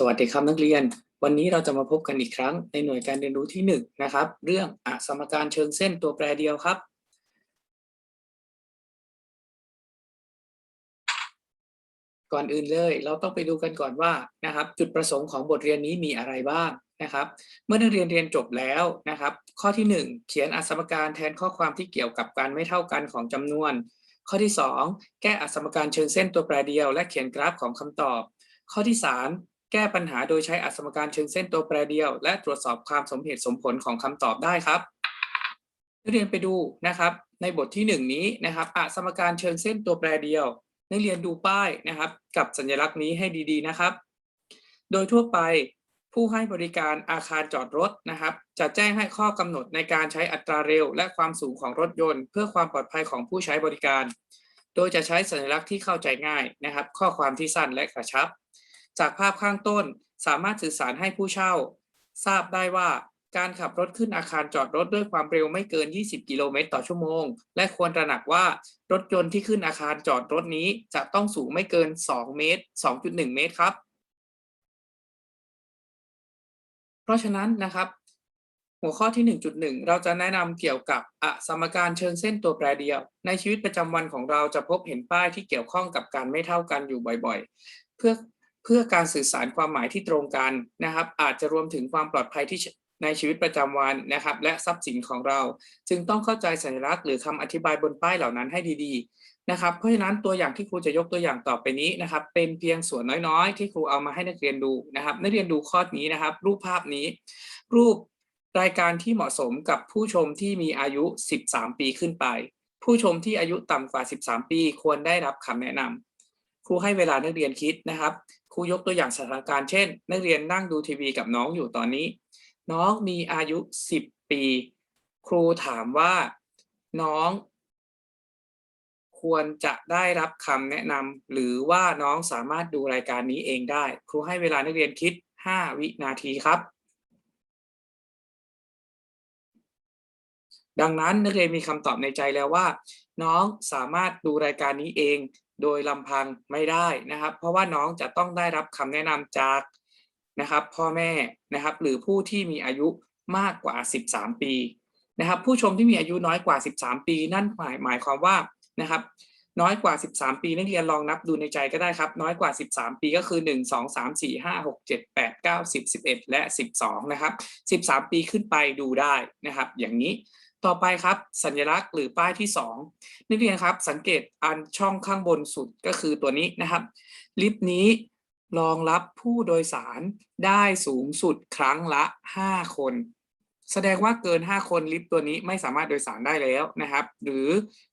สวัสดีครับนักเรียน วันนี้เราจะมาพบกันอีกครั้งในหน่วยการเรียนรู้ที่1นนะครับ เรื่องอสมการเชิงเส้นตัวแปรเดียวครับ ก่อนอื่นเลยเราต้องไปดูกันก่อนว่านะครับ จุดประสงค์ของบทเรียนนี้มีอะไรบ้างนะครับ เมื่อนักเรียนเรียนจบแล้วนะครับ ข้อที่ 1 เขียนอสมการแทนข้อความที่เกี่ยวกับการไม่เท่ากันของจำนวน ข้อที่ 2 แก้อสมการเชิงเส้นตัวแปรเดียว และเขียนกราฟของคำตอบ ข้อที่ 3 แก้ปัญหาโดยใช้อสมการเชิงเส้นตัวแปรเดียว และตรวจสอบความสมเหตุสมผลของคำตอบได้ครับนักเรียนไปดูนะครับ ในบทที่ 1 นี้นะครับอสมการเชิงเส้นตัวแปรเดียวนักเรียนดูป้ายนะครับ กับสัญลักษณ์นี้ให้ดีๆนะครับ โดยทั่วไปผู้ให้บริการอาคารจอดรถนะครับ จะแจ้งให้ข้อกำหนดในการใช้อัตราเร็ว และความสูงของรถยนต์ เพื่อความปลอดภัยของผู้ใช้บริการ โดยจะใช้สัญลักษณ์ที่เข้าใจง่ายนะครับ ข้อความที่สั้นและกระชับ จากภาพข้างต้นสามารถสื่อสารให้ผู้เช่า ทราบได้ว่าการขับรถขึ้นอาคารจอดรถด้วยความเร็วไม่เกิน 20 กิโลเมตรต่อชั่วโมง และควรตระหนักว่ารถยนต์ที่ขึ้นอาคารจอดรถนี้จะต้องสูงไม่เกิน 2 เมตร 2.1 เมตรครับ เพราะฉะนั้นนะครับ หัวข้อที่ 1.1 เราจะแนะนำเกี่ยวกับอสมการเชิงเส้นตัวแปรเดียว ในชีวิตประจำวันของเราจะพบเห็นป้ายที่เกี่ยวข้องกับการไม่เท่ากันอยู่บ่อย ๆ เพื่อ พื่อการสื่อสารความหมายที่ตรงกันนะครับ อาจจะรวมถึงความปลอดภัยที่ในชีวิตประจำวันนะครับ และทรัพย์สินของเรา จึงต้องเข้าใจสัญลักษณ์หรือคำอธิบายบนป้ายเหล่านั้นให้ดีๆนะครับ เพราะฉะนั้นตัวอย่างที่ครูจะยกตัวอย่างต่อไปนี้นะครับ เป็นเพียงส่วนน้อยๆ ที่ครูเอามาให้นักเรียนดูนะครับ นักเรียนดูข้อนี้นะครับ รูปภาพนี้ รูปรายการที่เหมาะสมกับผู้ชมที่มีอายุ 13 ปีขึ้นไป ผู้ชมที่อายุต่ำกว่า 13 ปี ควรได้รับคำแนะนำครูให้เวลานักเรียนคิดนะครับ ครูยกตัวอย่างสถานการณ์เช่น นักเรียนนั่งดูทีวีกับน้องอยู่ตอนนี้ น้องมีอายุ 10 ปี ครูถามว่าน้อง ควรจะได้รับคำแนะนำหรือว่าน้องสามารถดูรายการนี้เองได้ ครูให้เวลานักเรียนคิด 5 วินาทีครับ ดังนั้นนักเรียนมีคำตอบในใจแล้วว่า น้องสามารถดูรายการนี้เอง โดยลำพังไม่ได้นะครับ เพราะว่าน้องจะต้องได้รับคำแนะนำจากนะครับ พ่อแม่นะครับ หรือผู้ที่มีอายุมากกว่า 13 ปีนะครับ ผู้ชมที่มีอายุน้อยกว่า 13 ปี นั่นหมายหมายความว่านะครับ น้อยกว่า 13 ปีนักเรียนลองนับดูในใจก็ได้ครับ น้อยกว่า 13 ปีก็คือ 1 2 3 4 5 6 7 8 9 10 11 และ 12 นะครับ 13 ปีขึ้นไปดูได้นะครับ อย่างนี้ ต่อไปครับสัญลักษณ์หรือป้ายที่ 2 นักเรียนครับ สังเกตอันช่องข้างบนสุดก็คือตัวนี้นะครับ ลิฟต์นี้รองรับผู้โดยสารได้สูงสุดครั้งละ 5 คน แสดงว่าเกิน 5 คนลิฟต์ตัวนี้ไม่สามารถโดยสารได้แล้วนะครับ หรือ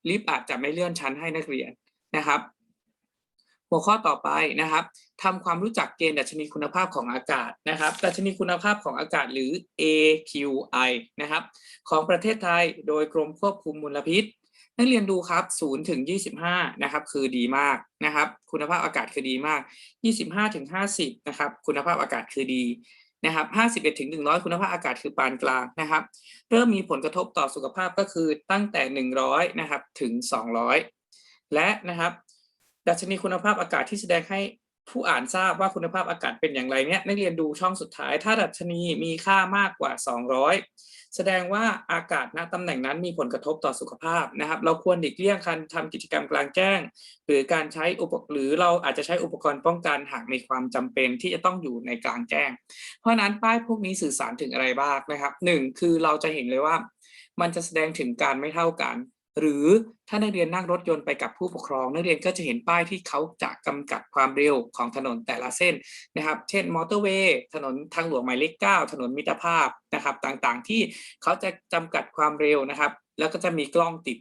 ลิฟต์อาจจะไม่เลื่อนชั้นให้นักเรียนนะครับ หัวข้อต่อไปนะครับทำความรู้จักเกณฑ์ดัชนีคุณภาพของอากาศนะครับ ดัชนีคุณภาพของอากาศหรือ AQI นะครับ ของประเทศไทยโดยกรมควบคุมมลพิษ นักเรียนดูครับ0ถึง25นะครับ คือดีมากนะครับ คุณภาพอากาศคือดีมาก 25ถึง50นะครับ คุณภาพอากาศคือดีนะครับ51ถึง100 คุณภาพอากาศคือปานกลางนะครับ เริ่มมีผลกระทบต่อสุขภาพก็คือตั้งแต่ 100นะครับถึง 200 และนะครับ ดัชนีคุณภาพอากาศที่แสดงให้ผู้อ่านทราบว่าคุณภาพอากาศเป็นอย่างไรเนี่ยนักเรียนดูช่องสุดท้าย ถ้าดัชนีมีค่ามากกว่า 200 แสดงว่าอากาศณตำแหน่งนั้นมีผลกระทบต่อสุขภาพนะครับ เราควรหลีกเลี่ยงการทำกิจกรรมกลางแจ้ง หรือการใช้อุปหรือเราอาจจะใช้อุปกรณ์ป้องกันหากมีความจำเป็นที่จะต้องอยู่ในกลางแจ้ง เพราะนั้นป้ายพวกนี้สื่อสารถึงอะไรบ้างนะครับหนึ่งคือเราจะเห็นเลยว่า มันจะแสดงถึงการไม่เท่ากัน หรือถ้านักเรียนนั่งรถยนต์ไปกับผู้ปกครอง นักเรียนก็จะเห็นป้ายที่เขาจะกำกัดความเร็วของถนนแต่ละเส้นนะครับ เช่นมอเตอร์เวย์ถนนทางหลวงหมายเลข9ถนนมิตรภาพนะครับต่างๆ ที่เขาจะจำกัดความเร็วนะครับ แล้วก็จะมีกล้องติด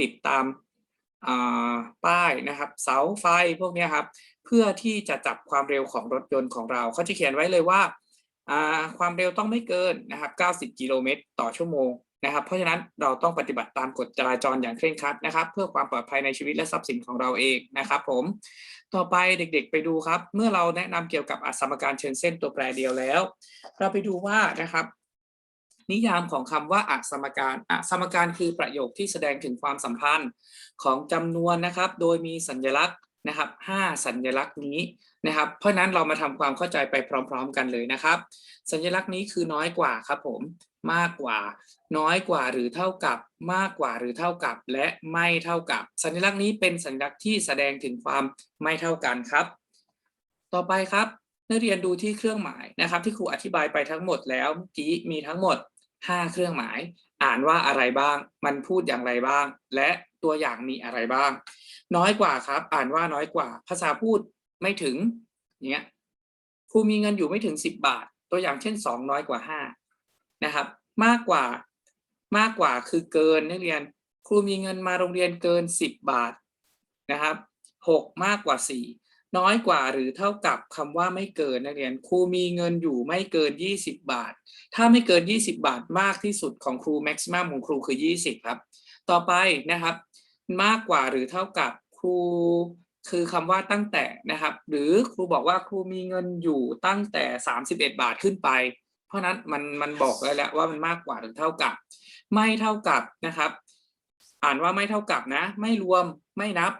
ติดตามป้ายนะครับเสาไฟพวกนี้ครับเพื่อที่จะจับความเร็วของรถยนต์ของเรา เขาจะเขียนไว้เลยว่าความเร็วต้องไม่เกินนะครับ 90 กิโลเมตรต่อชั่วโมง นะครับ เพราะฉะนั้นเราต้องปฏิบัติตามกฎจราจรอย่างเคร่งครัดนะครับ เพื่อความปลอดภัยในชีวิตและทรัพย์สินของเราเองนะครับ ผม ต่อไปเด็กๆ ไปดูครับ เมื่อเราแนะนำเกี่ยวกับอสมการเชิงเส้นตัวแปรเดียวแล้ว เราไปดูว่านะครับ นิยามของคำว่าอสมการอสมการคือประโยคที่แสดงถึงความสัมพันธ์ของจำนวนนะครับ โดยมีสัญลักษณ์นะครับห้าสัญลักษณ์นี้นะครับ เพราะฉะนั้นเรามาทำความเข้าใจไปพร้อม ๆ กันเลยนะครับ สัญลักษณ์นี้คือน้อยกว่าครับผม มากกว่า น้อยกว่าหรือเท่ากับมากกว่าหรือเท่ากับ และไม่เท่ากับ สัญลักษณ์นี้เป็นสัญลักษณ์ที่แสดงถึงความไม่เท่ากันครับ ต่อไปครับนักเรียนดูที่เครื่องหมายนะครับ ที่ครูอธิบายไปทั้งหมดแล้วเมื่อกี้มีทั้งหมด 5 เครื่องหมาย อ่านว่าอะไรบ้าง มันพูดอย่างไรบ้าง และตัวอย่างมีอะไรบ้าง น้อยกว่าครับ อ่านว่าน้อยกว่า ภาษาพูดไม่ถึงเนี้ยครูมีเงินอยู่ไม่ถึง 10 บาท ตัวอย่างเช่น 2 น้อยกว่า5 นะครับ มากกว่ามากกว่าคือเกินนักเรียนครูมีเงินมาโรงเรียนเกิน 10 บาทนะครับ 6 มากกว่า 4 น้อยกว่าหรือเท่ากับคำว่าไม่เกินนักเรียนครูมีเงินอยู่ไม่เกิน 20 บาท ถ้าไม่เกิน 20 บาทมากที่สุดของครูแม็กซิมัมของครูคือ 20 ครับ ต่อไปนะครับ มากกว่าหรือเท่ากับครูคือคำว่าตั้งแต่นะครับ หรือครูบอกว่าครูมีเงินอยู่ตั้งแต่ 31 บาทขึ้นไป เพราะนั้นมันมันบอกได้แล้วว่ามันมากกว่าหรือเท่ากับ ไม่เท่ากับนะครับ อ่านว่าไม่เท่ากับนะ ไม่รวมไม่นับ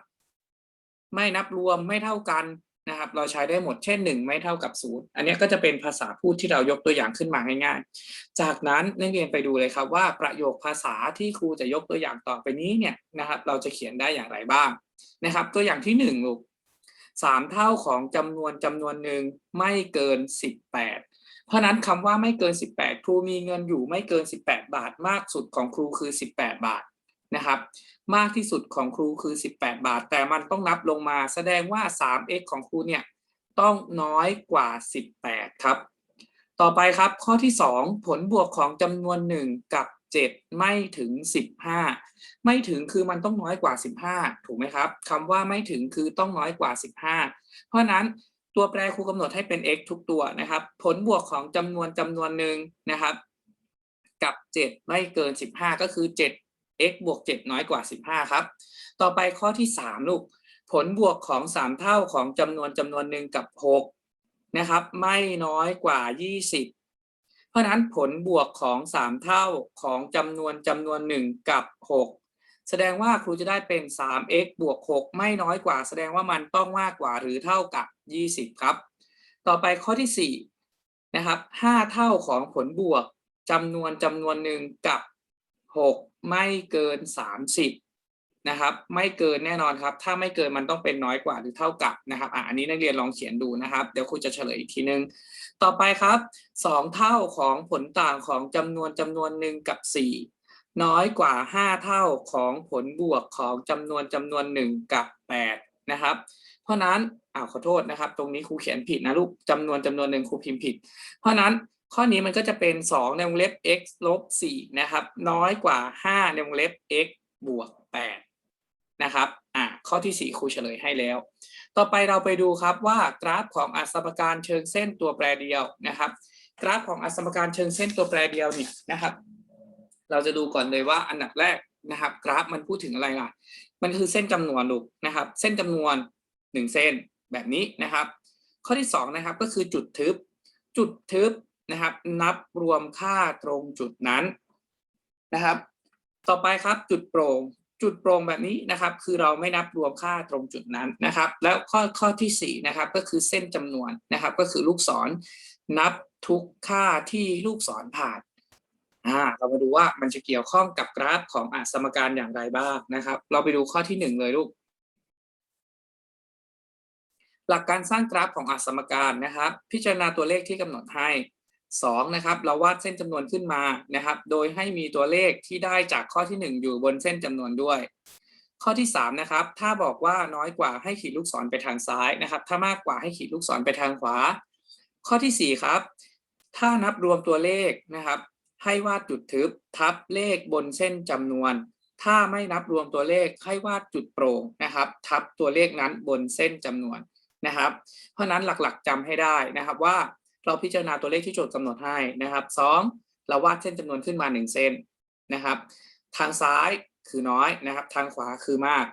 ไม่นับรวมไม่เท่ากันนะครับ เราใช้ได้หมดเช่นหนึ่งไม่เท่ากับศูนย์อันนี้ก็จะเป็นภาษาพูดที่เรายกตัวอย่างขึ้นมาง่ายๆ จากนั้นนักเรียนไปดูเลยครับว่าประโยคภาษาที่ครูจะยกตัวอย่างต่อไปนี้เนี่ยนะครับ เราจะเขียนได้อย่างไรบ้างนะครับ ตัวอย่างที่หนึ่งลูกสามเท่าของจำนวนจำนวนหนึ่งไม่เกินสิบแปด เพราะนั้นคำว่าไม่เกิน 18 ครูมีเงินอยู่ไม่เกิน 18 บาท มากสุดของครูคือ 18 บาทนะครับ มากที่สุดของครูคือ 18 บาท แต่มันต้องนับลงมาแสดงว่า 3x ของครูเนี่ยต้องน้อยกว่า 18 ครับ ต่อไปครับข้อที่ 2 ผลบวกของจำนวน 1 กับ 7 ไม่ถึง 15 ไม่ถึงคือมันต้องน้อยกว่า 15 ถูกไหมครับคำว่าไม่ถึงคือต้องน้อยกว่า 15 เพราะนั้น ตัวแปรครูกำหนดให้เป็น x ทุกตัวนะครับ ผลบวกของจำนวนจำนวนหนึ่งนะครับ กับ 7 ไม่เกิน 15 ก็คือ 7 x บวก 7 น้อยกว่า 15 ครับ ต่อไปข้อที่ 3 ลูก ผลบวกของ 3 เท่าของจำนวนจำนวนหนึ่งกับ 6 นะครับ ไม่น้อยกว่า 20 เพราะนั้นผลบวกของ 3 เท่าของจำนวนจำนวนหนึ่งกับ 6 แสดงว่าครูจะได้เป็น 3x บวก 6 ไม่น้อยกว่า แสดงว่ามันต้องมากกว่าหรือเท่ากับ 20 ครับ ต่อไปข้อที่ 4 นะครับ 5 เท่าของผลบวกจำนวนจำนวนหนึ่งกับ 6 ไม่เกิน 30 นะครับ ไม่เกินแน่นอนครับ ถ้าไม่เกินมันต้องเป็นน้อยกว่าหรือเท่ากับนะครับอะอันนี้นักเรียนลองเขียนดูนะครับ เดี๋ยวครูจะเฉลยอีกทีนึง ต่อไปครับ 2 เท่าของผลต่างของจำนวนจำนวนหนึ่งกับ 4 น้อยกว่า 5 เท่าของผลบวกของจำนวนจำนวนหนึ่งกับ 8 นะครับ เพราะนั้นอ้าวขอโทษนะครับ ตรงนี้ครูเขียนผิดนะลูกจำนวนจำนวนหนึ่งครูพิมพ์ผิด เพราะนั้นข้อนี้มันก็จะเป็น 2 ในวงเล็บ x ลบ4นะครับ น้อยกว่า 5 ในวงเล็บ x บวก 8 นะครับอะข้อที่ 4 ครูเฉลยให้แล้ว ต่อไปเราไปดูครับว่ากราฟของอัสมการเชิงเส้นตัวแปรเดียวนะครับ กราฟของอัสมการเชิงเส้นตัวแปรเดียวเนี่ยนะครับ เราจะดูก่อนเลยว่าอันดับแรกนะครับ กราฟมันพูดถึงอะไรล่ะ มันคือเส้นจำนวนลูกนะครับ เส้นจำนวน 1 เส้นแบบนี้นะครับ ข้อที่2นะครับก็คือจุดทึบ จุดทึบนะครับ นับรวมค่าตรงจุดนั้นนะครับ ต่อไปครับจุดโปร่งจุดโปร่งแบบนี้นะครับ คือเราไม่นับรวมค่าตรงจุดนั้นนะครับ แล้วข้อข้อที่4นะครับก็คือเส้นจำนวนนะครับ ก็คือลูกศรนับทุกค่าที่ลูกศรผ่าน เรามาดูว่ามันจะเกี่ยวข้องกับกราฟของอสมการอย่างไรบ้างนะครับ เราไปดูข้อที่ 1 เลยลูก หลักการสร้างกราฟของอสมการนะครับ พิจารณาตัวเลขที่กำหนดให้2นะครับเราวาดเส้นจำนวนขึ้นมานะครับ โดยให้มีตัวเลขที่ได้จากข้อที่ 1 อยู่บนเส้นจำนวนด้วย ข้อที่3นะครับถ้าบอกว่าน้อยกว่าให้ขีดลูกศรไปทางซ้ายนะครับ ถ้ามากกว่าให้ขีดลูกศรไปทางขวา ข้อที่4ครับถ้านับรวมตัวเลขนะครับ ให้วาดจุดทึบทับเลขบนเส้นจำนวน ถ้าไม่นับรวมตัวเลขให้วาดจุดโปร่งนะครับ ทับตัวเลขนั้นบนเส้นจำนวนนะครับ เพราะนั้นหลักๆจำให้ได้นะครับว่าเราพิจารณาตัวเลขที่โจทย์กำหนดให้นะครับสองเราวาดเส้นจำนวนขึ้นมา 1 เส้นนะครับ ทางซ้ายคือน้อยนะครับ ทางขวาคือมาก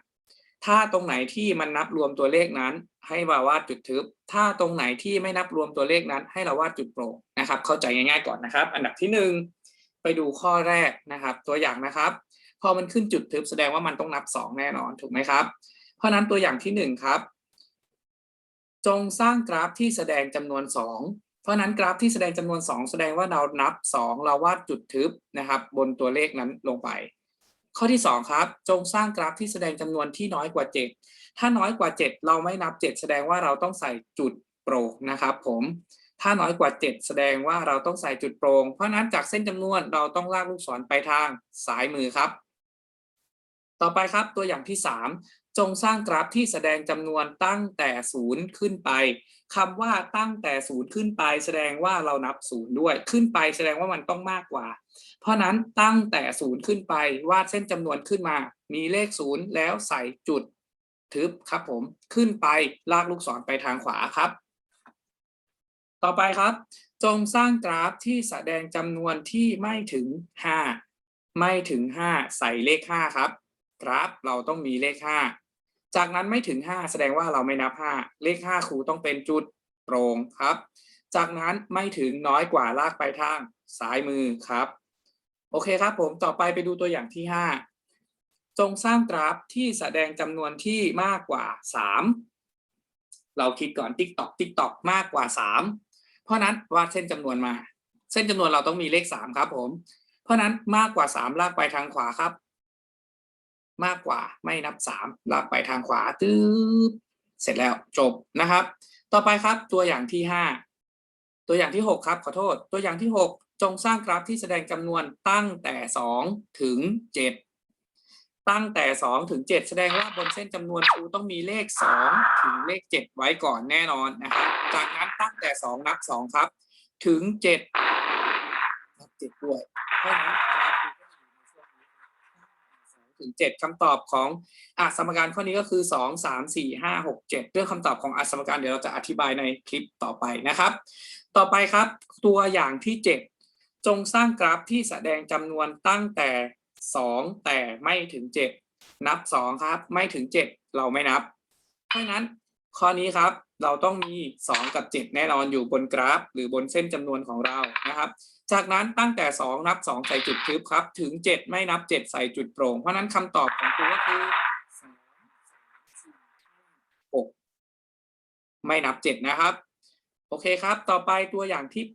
ถ้าตรงไหนที่มันนับรวมตัวเลขนั้น ให้มาวาดจุดทึบ ถ้าตรงไหนที่ไม่นับรวมตัวเลขนั้น ให้เราวาดจุดโปร่งนะครับ เข้าใจง่ายๆก่อนนะครับ อันดับที่ 1 ไปดูข้อแรกนะครับ ตัวอย่างนะครับ พอมันขึ้นจุดทึบแสดงว่ามันต้องนับ 2 แน่นอนถูกไหมครับ เพราะนั้นตัวอย่างที่ 1 ครับ จงสร้างกราฟที่แสดงจำนวน 2 เพราะนั้นกราฟที่แสดงจำนวน 2 แสดงว่าเรานับ 2 เราวาดจุดทึบนะครับ บนตัวเลขนั้นลงไป ข้อที่ 2 ครับ จงสร้างกราฟที่แสดงจำนวนที่น้อยกว่า 7 ถ้าน้อยกว่า 7 เราไม่นับ 7 แสดงว่าเราต้องใส่จุดโปร่งนะครับ ผม ถ้าน้อยกว่า 7 แสดงว่าเราต้องใส่จุดโปร่งเพราะฉะนั้นจากเส้นจำนวนเราต้องลากลูกศรไปทางซ้ายมือครับ ต่อไปครับตัวอย่างที่ 3 จงสร้างกราฟที่แสดงจำนวนตั้งแต่ศูนย์ขึ้นไปคำว่าตั้งแต่ศูนย์ขึ้นไป แสดงว่าเรานับศูนย์ด้วยขึ้นไปแสดงว่ามันต้องมากกว่า เพราะนั้นตั้งแต่ศูนย์ขึ้นไปวาดเส้นจำนวนขึ้นมา มีเลขศูนย์แล้วใส่จุดทึบครับผมขึ้นไปลากลูกศรไปทางขวาครับ ต่อไปครับ จงสร้างกราฟที่แสดงจำนวนที่ไม่ถึง 5 ไม่ถึง 5 ใส่เลข 5 ครับ กราฟเราต้องมีเลข 5 จากนั้นไม่ถึง 5 แสดงว่าเราไม่นับ 5 เลข 5 ครูต้องเป็นจุดโปร่งครับ จากนั้นไม่ถึงน้อยกว่าลากไปทางซ้ายมือครับ โอเคครับผมต่อไปไปดูตัวอย่างที่ 5 จงสร้างกราฟที่แสดงจำนวนที่มากกว่า 3 เราคิดก่อนติ๊กตอกติ๊กตอกมากกว่า 3 เพราะนั้นวาดเส้นจำนวนมา เส้นจำนวนเราต้องมีเลข3ครับ ผม เพราะนั้นมากกว่า3ลากไปทางขวาครับ มากกว่าไม่นับ3ลากไปทางขวาตื๊บเสร็จแล้วจบนะครับ ต่อไปครับตัวอย่างที่5ตัวอย่างที่6ครับขอโทษ ตัวอย่างที่6จงสร้างกราฟที่แสดงจำนวนตั้งแต่2ถึง7ตั้งแต่2ถึง7แสดงว่าบนเส้นจำนวนครูต้องมีเลข2ถึงเลข7ไว้ก่อนแน่นอนนะครับจากนั้น ตั้งแต่2นับ2ครับ ถึง7นับ7ด้วยเพราะฉะนั้นกราฟครูก็จะอยู่ในช่วงนี้2ถึง7คำตอบของอะสมการข้อนี้ก็คือ2 3 4 5 6 7เจ็ดเรื่องคำตอบของอะสมการเดี๋ยวเราจะอธิบายในคลิปต่อไปนะครับ ต่อไปครับ ตัวอย่างที่7จงสร้างกราฟที่แสดงจำนวนตั้งแต่2แต่ไม่ถึง7นับ2ครับ ไม่ถึง7เราไม่นับ เพราะฉะนั้น ข้อนี้ครับ เราต้องมี 2 กับ 7 แน่นอนอยู่บนกราฟ หรือบนเส้นจำนวนของเรานะครับ จากนั้นตั้งแต่ 2 นับ 2 ใส่จุดทึบครับ ถึง 7 ไม่นับ 7 ใส่จุดโปร่ง เพราะนั้นคำตอบของครูก็คือ6ไม่นับ 7 นะครับ โอเคครับ ต่อไปตัวอย่างที่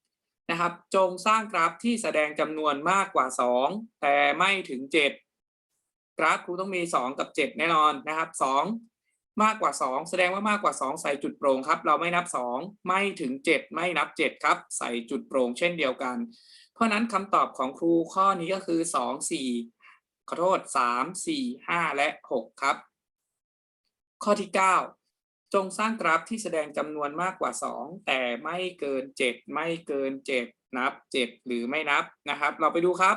8 นะครับ จงสร้างกราฟที่แสดงจำนวนมากกว่า 2 แต่ไม่ถึง 7 กราฟครูต้องมี 2 กับ 7 แน่นอนนะครับ 2 มากกว่า 2 แสดงว่ามากกว่า 2 ใส่จุดโปร่งครับ เราไม่นับ 2 ไม่ถึง 7 ไม่นับ 7 ครับ ใส่จุดโปร่งเช่นเดียวกัน เพราะนั้นคำตอบของครูข้อนี้ก็คือ 2 4 ขอโทษ 3 4 5 และ 6 ครับ ข้อที่ 9 จงสร้างกราฟที่แสดงจำนวนมากกว่า 2 แต่ไม่เกิน 7 ไม่เกิน 7 นับ 7 หรือไม่นับนะครับ เราไปดูครับ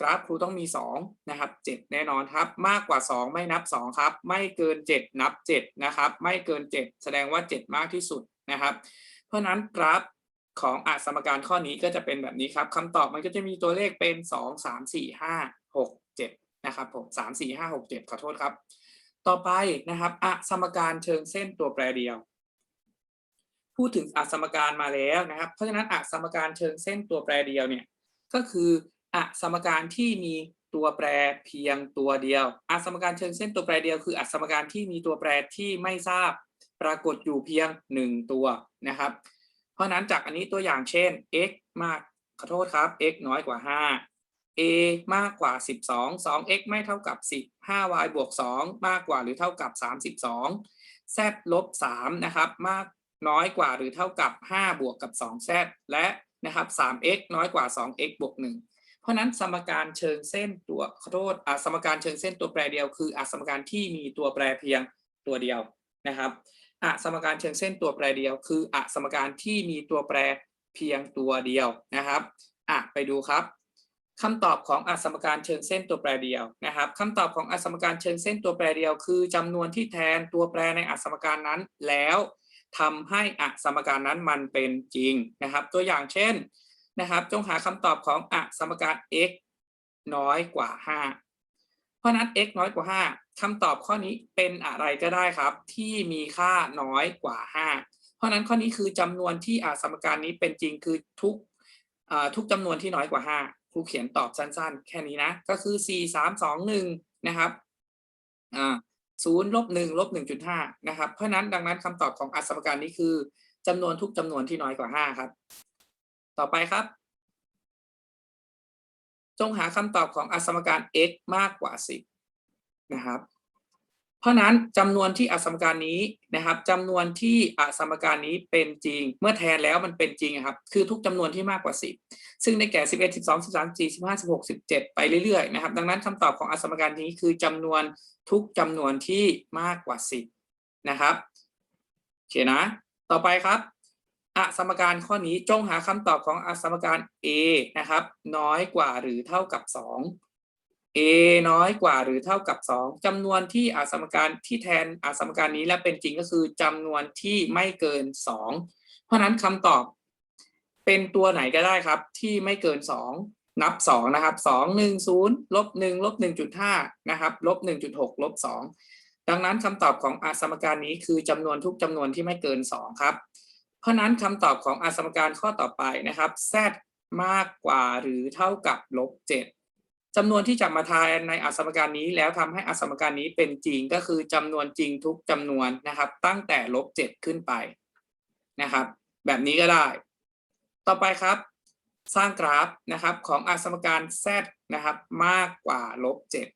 กราฟครูต้องมี 2 นะครับ 7 แน่นอนครับ มากกว่า 2 ไม่นับ 2 ครับ ไม่เกิน 7 นับ 7 นะครับ ไม่เกิน 7 แสดงว่า 7 มากที่สุดนะครับ เพราะฉะนั้นกราฟของอสมการข้อนี้ก็จะเป็นแบบนี้ครับคำตอบมันก็จะมีตัวเลขเป็น 2 3 4 5 6 7 นะครับผม3 4 5 6 7 ขอโทษครับ ต่อไปนะครับอสมการเชิงเส้นตัวแปรเดียว พูดถึงอสมการมาแล้วนะครับ เพราะฉะนั้นอสมการเชิงเส้นตัวแปรเดียวเนี่ยก็คือ อะสมการที่มีตัวแปรเพียงตัวเดียวอะสมการเชิงเส้นตัวแปรเดียวคืออะสมการที่มีตัวแปรที่ไม่ทราบปรากฏอยู่เพียงหนึ่งตัวนะครับ เพราะฉะนั้นจากอันนี้ตัวอย่างเช่น x มากขอโทษครับ x น้อยกว่า 5 a มากกว่า 12 2x ไม่เท่ากับ 10 5y บวก 2 มากกว่าหรือเท่ากับ 32 z ลบ3นะครับ มากน้อยกว่าหรือเท่ากับ 5 บวกกับ 2z และนะครับ 3x น้อยกว่า 2x บวก 1 เพราะนั้นสมการเชิงเส้นตัวขอโทษสมการเชิงเส้นตัวแปรเดียวคืออสมการที่มีตัวแปรเพียงตัวเดียวนะครับอสมการเชิงเส้นตัวแปรเดียว คืออสมการที่มีตัวแปรเพียงตัวเดียวนะครับอะไปดูครับคำตอบของอสมการเชิงเส้นตัวแปรเดียวนะครับคำตอบของอสมการเชิงเส้นตัวแปรเดียว คือจำนวนที่แทนตัวแปรในอสมการนั้นแล้วทำให้อสมการนั้นมันเป็นจริงนะครับ ตัวอย่างเช่น นะครับ จงหาคำตอบของอสมการ x น้อยกว่า 5 เพราะนั้น x น้อยกว่า 5คำตอบข้อนี้เป็นอะไรก็ได้ครับ ที่มีค่าน้อยกว่า 5 เพราะนั้นข้อนี้คือจำนวนที่อสมการนี้เป็นจริงคือทุกทุกจำนวนที่น้อยกว่า 5 ครูเขียนตอบสั้นๆ แค่นี้นะ ก็คือ 4 3 2 1 นะครับศูนย์ลบหนึ่งลบหนึ่งจุดห้านะครับ เพราะนั้นดังนั้นคำตอบของอัสมการนี้คือจำนวนทุกจำนวนที่น้อยกว่าห้าครับ ต่อไปครับจงหาคำตอบของอสมการ x มากกว่าสิบนะครับ เพราะฉะนั้นจำนวนที่อสมการนี้นะครับจำนวนที่อสมการนี้เป็นจริง เมื่อแทนแล้วมันเป็นจริงครับ คือทุกจำนวนที่มากกว่าสิบซึ่งได้แก่สิบเอ็ดสิบสองสิบสามสี่สิบห้าสิบหกสิบเจ็ดไปเรื่อยๆนะครับ ดังนั้นคำตอบของอสมการนี้คือจำนวนทุกจำนวนที่มากกว่าสิบนะครับโอเคนะ ต่อไปครับ อสมการข้อนี้จงหาคำตอบของอสมการ a นะครับ น้อยกว่าหรือเท่ากับสอง a น้อยกว่าหรือเท่ากับสองจำนวนที่อสมการที่แทนอสมการนี้และเป็นจริงก็คือจำนวนที่ไม่เกินสองเพราะฉะนั้นคำตอบเป็นตัวไหนก็ได้ครับ ที่ไม่เกินสองนับสองนะครับสองหนึ่งศูนย์ลบหนึ่งลบหนึ่งจุดห้านะครับลบหนึ่งจุดหกลบสองดังนั้นคำตอบของอสมการนี้คือจำนวนทุกจำนวนที่ไม่เกินสองครับ เพราะนั้นคำตอบของอสมการข้อต่อไปนะครับ z มากกว่าหรือเท่ากับลบเจ็ดจำนวนที่จะมาทายในอสมการนี้แล้วทำให้อสมการนี้เป็นจริงก็คือจำนวนจริงทุกจำนวนนะครับ ตั้งแต่ลบเจ็ดขึ้นไปนะครับ แบบนี้ก็ได้ ต่อไปครับ สร้างกราฟนะครับของอสมการ z นะครับ มากกว่าลบเจ็ด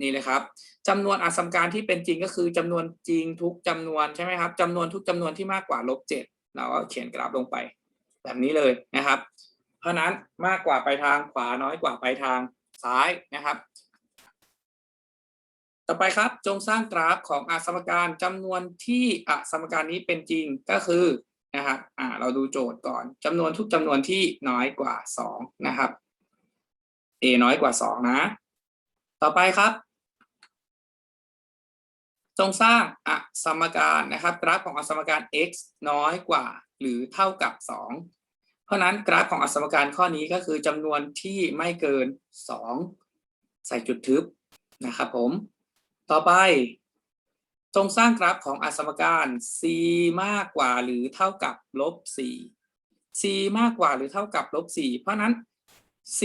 นี่เลยครับจำนวนอสมการที่เป็นจริงก็คือจำนวนจริงทุกจำนวนใช่ไหมครับจำนวนทุกจำนวนที่มากกว่าลบเจ็ดเราก็เขียนกราฟลงไป แบบนี้เลยนะครับ เพราะนั้นมากกว่าไปทางขวาน้อยกว่าไปทางซ้ายนะครับ ต่อไปครับจงสร้างกราฟของอสมการจำนวนที่อสมการนี้เป็นจริงก็คือนะครับอ่าเราดูโจทย์ก่อนจำนวนทุกจำนวนที่น้อยกว่าสองนะครับ a น้อยกว่าสองนะ ต่อไปครับ จงสร้างอสมการนะครับ กราฟของอสมการ x น้อยกว่า หรือเท่ากับสองเพราะนั้นกราฟของอสมการข้อนี้ก็คือจำนวนที่ไม่เกินสองใส่จุดทึบนะครับผม ต่อไปจงสร้างกราฟของอสมการ c มากกว่าหรือเท่ากับลบสี่ c มากกว่าหรือเท่ากับลบสี่เพราะนั้น c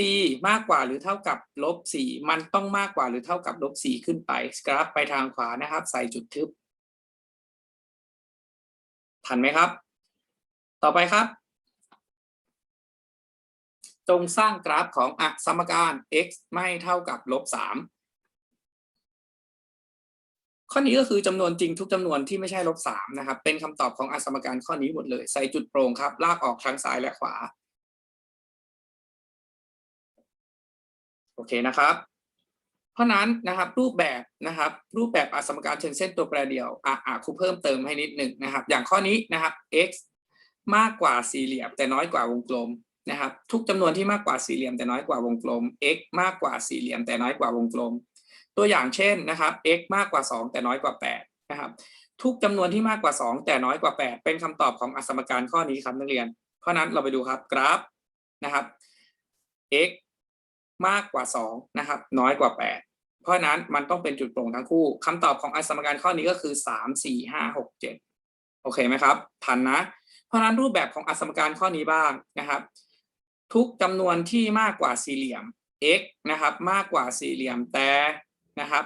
มากกว่าหรือเท่ากับลบสี่มันต้องมากกว่าหรือเท่ากับลบสี่ขึ้นไป กราฟไปทางขวานะครับ ใส่จุดทึบ ทันไหมครับ ต่อไปครับ จงสร้างกราฟของอสมการ x ไม่เท่ากับลบสามข้อนี้ก็คือจำนวนจริงทุกจำนวนที่ไม่ใช่ลบสามนะครับ เป็นคำตอบของอสมการข้อนี้หมดเลย ใส่จุดโปร่งครับ ลากออกทั้งซ้ายและขวา โอเคนะครับ เพราะนั้นนะครับรูปแบบนะครับ รูปแบบอสมการเชิงเส้นตัวแปรเดียวอะอะครูเพิ่มเติมให้นิดหนึ่งนะครับ อย่างข้อนี้นะครับ x มากกว่าสี่เหลี่ยม แต่น้อยกว่าวงกลมนะครับ ทุกจำนวนที่มากกว่าสี่เหลี่ยมแต่น้อยกว่าวงกลม x มากกว่าสี่เหลี่ยมแต่น้อยกว่าวงกลม ตัวอย่างเช่นนะครับ x มากกว่าสองแต่น้อยกว่าแปดนะครับทุกจำนวนที่มากกว่าสองแต่น้อยกว่าแปดเป็นคำตอบของอสมการข้อนี้ครับนักเรียน เพราะนั้นเราไปดูครับกราฟนะครับ x มากกว่าสองนะครับน้อยกว่าแปดเพราะนั้นมันต้องเป็นจุดโปร่งทั้งคู่คำตอบของอสมการข้อนี้ก็คือสามสี่ห้าหกเจ็ดโอเคไหมครับ ทันนะ เพราะนั้นรูปแบบของอสมการข้อนี้บ้างนะครับ ทุกจำนวนที่มากกว่าสี่เหลี่ยม x นะครับมากกว่าสี่เหลี่ยมแต่นะครับ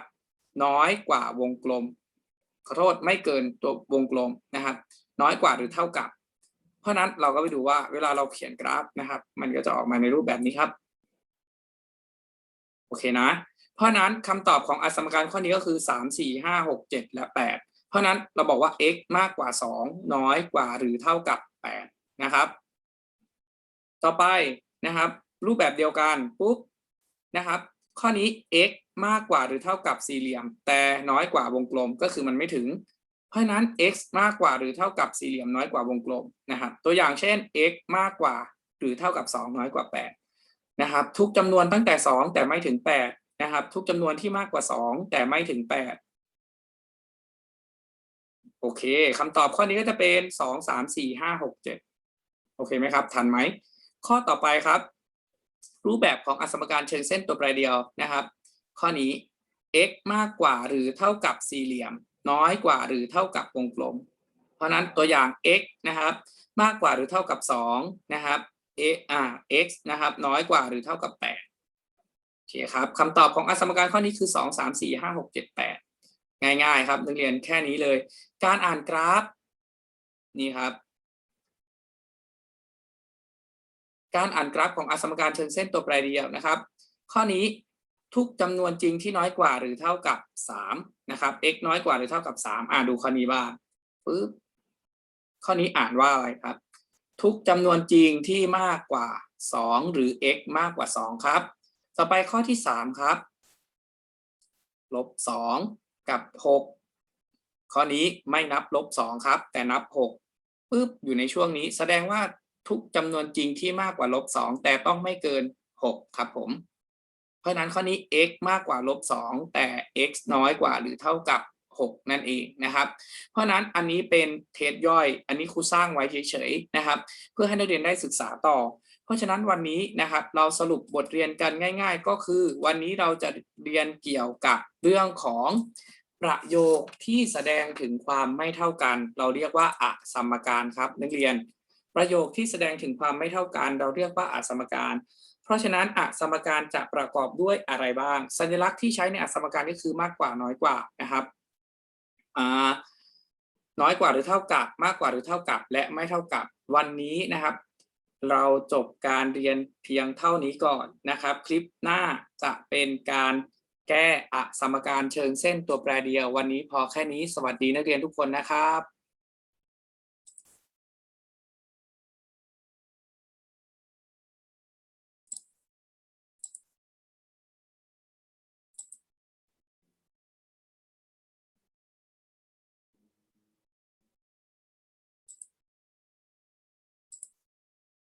น้อยกว่าวงกลม ขอโทษไม่เกินตัววงกลมนะครับ น้อยกว่าหรือเท่ากับ เพราะนั้นเราก็ไปดูว่าเวลาเราเขียนกราฟนะครับ มันก็จะออกมาในรูปแบบนี้ครับ โอเคนะ เพราะนั้นคำตอบของอสมการข้อนี้ก็คือสามสี่ห้าหกเจ็ดและแปดเพราะนั้นเราบอกว่า x มากกว่าสองน้อยกว่าหรือเท่ากับแปดนะครับ ต่อไปนะครับ รูปแบบเดียวกันปุ๊บนะครับ ข้อนี้ x มากกว่าหรือเท่ากับสี่เหลี่ยม แต่น้อยกว่าวงกลมก็คือมันไม่ถึง เพราะนั้น x มากกว่าหรือเท่ากับสี่เหลี่ยมน้อยกว่าวงกลมนะครับ ตัวอย่างเช่น x มากกว่าหรือเท่ากับสองน้อยกว่าแปด นะครับ ทุกจำนวนตั้งแต่สองแต่ไม่ถึงแปดนะครับ ทุกจำนวนที่มากกว่าสองแต่ไม่ถึงแปดโอเคคำตอบข้อนี้ก็จะเป็นสองสามสี่ห้าหกเจ็ดโอเคไหมครับ ทันไหม ข้อต่อไปครับ รูปแบบของอสมการเชิงเส้นตัวแปรเดียวนะครับ ข้อนี้ x มากกว่าหรือเท่ากับสี่เหลี่ยม น้อยกว่าหรือเท่ากับวงกลม เพราะนั้นตัวอย่าง x นะครับ มากกว่าหรือเท่ากับสองนะครับ x นะครับ น้อยกว่าหรือเท่ากับแปดโอเคครับคำตอบของอสมการข้อนี้คือสองสามสี่ห้าหกเจ็ดแปดง่ายๆ ครับนักเรียนแค่นี้เลย การอ่านกราฟนี่ครับ การอ่านกราฟของอสมการเชิงเส้นตัวแปรเดียวนะครับ ข้อนี้ทุกจำนวนจริงที่น้อยกว่าหรือเท่ากับ 3 นะครับ x น้อยกว่าหรือเท่ากับ 3 อ่านดูข้อนี้บ้างปึ๊บข้อนี้อ่านว่าอะไรครับ ทุกจำนวนจริงที่มากกว่า 2 หรือ x มากกว่า 2 ครับ ต่อไปข้อที่ 3 ครับ ลบ 2 กับ 6 ข้อนี้ไม่นับลบ 2 ครับ แต่นับ6ปึ๊บอยู่ในช่วงนี้ แสดงว่าทุกจำนวนจริงที่มากกว่าลบ 2 แต่ต้องไม่เกิน 6 ครับผม เพราะนั้นข้อนี้ x มากกว่าลบ 2 แต่ x น้อยกว่าหรือเท่ากับ 6 นั่นเองนะครับ เพราะฉะนั้นอันนี้เป็นเทสย่อย อันนี้ครูสร้างไว้เฉยๆนะครับ เพื่อให้นักเรียนได้ศึกษาต่อ เพราะฉะนั้นวันนี้นะครับเราสรุปบทเรียนกันง่าย ๆ ก็คือ วันนี้เราจะเรียนเกี่ยวกับเรื่องของประโยคที่แสดงถึงความไม่เท่ากัน เราเรียกว่าอสมการครับนักเรียน ประโยคที่แสดงถึงความไม่เท่ากัน เราเรียกว่าอสมการ เพราะฉะนั้นอสมการจะประกอบด้วยอะไรบ้าง สัญลักษณ์ที่ใช้ในอสมการก็คือมากกว่าน้อยกว่านะครับ น้อยกว่าหรือเท่ากับ มากกว่าหรือเท่ากับ และไม่เท่ากับวันนี้นะครับ เราจบการเรียนเพียงเท่านี้ก่อนนะครับ คลิปหน้าจะเป็นการแก้อสมการเชิงเส้นตัวแปรเดียว วันนี้พอแค่นี้สวัสดีนักเรียนทุกคนนะครับ